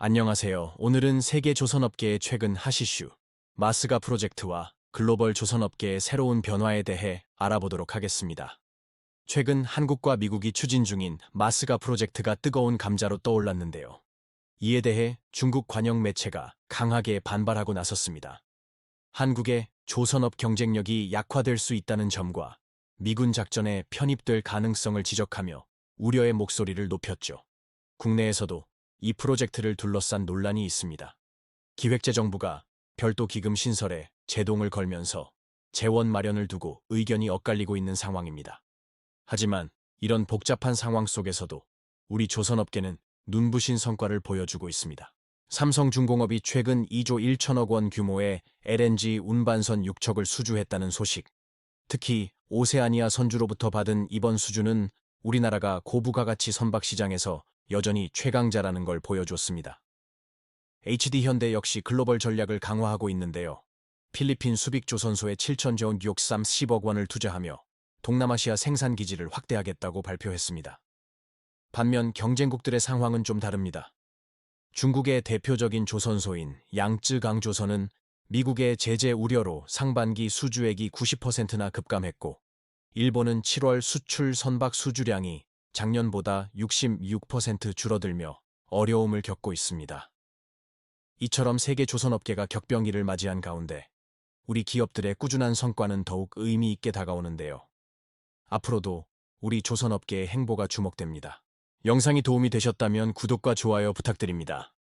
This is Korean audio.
안녕하세요. 오늘은 세계 조선업계의 최근 하시슈, 마스가 프로젝트와 글로벌 조선업계의 새로운 변화에 대해 알아보도록 하겠습니다. 최근 한국과 미국이 추진 중인 마스가 프로젝트가 뜨거운 감자로 떠올랐는데요. 이에 대해 중국 관영 매체가 강하게 반발하고 나섰습니다. 한국의 조선업 경쟁력이 약화될 수 있다는 점과 미군 작전에 편입될 가능성을 지적하며 우려의 목소리를 높였죠. 국내에서도 이 프로젝트를 둘러싼 논란이 있습니다. 기획재정부가 별도 기금 신설에 제동을 걸면서 재원 마련을 두고 의견이 엇갈리고 있는 상황입니다. 하지만 이런 복잡한 상황 속에서도 우리 조선업계는 눈부신 성과를 보여주고 있습니다. 삼성중공업이 최근 2조 1천억 원 규모의 LNG 운반선 6척을 수주했다는 소식. 특히 오세아니아 선주로부터 받은 이번 수주는 우리나라가 고부가가치 선박 시장에서 여전히 최강자라는 걸 보여줬습니다. HD현대 역시 글로벌 전략을 강화하고 있는데요. 필리핀 수빅조선소에 7천조 630억 원을 투자하며 동남아시아 생산 기지를 확대하겠다고 발표했습니다. 반면 경쟁국들의 상황은 좀 다릅니다. 중국의 대표적인 조선소인 양쯔강조선은 미국의 제재 우려로 상반기 수주액이 90%나 급감했고, 일본은 7월 수출 선박 수주량이 작년보다 66% 줄어들며 어려움을 겪고 있습니다. 이처럼 세계 조선업계가 격변기를 맞이한 가운데 우리 기업들의 꾸준한 성과는 더욱 의미 있게 다가오는데요. 앞으로도 우리 조선업계의 행보가 주목됩니다. 영상이 도움이 되셨다면 구독과 좋아요 부탁드립니다.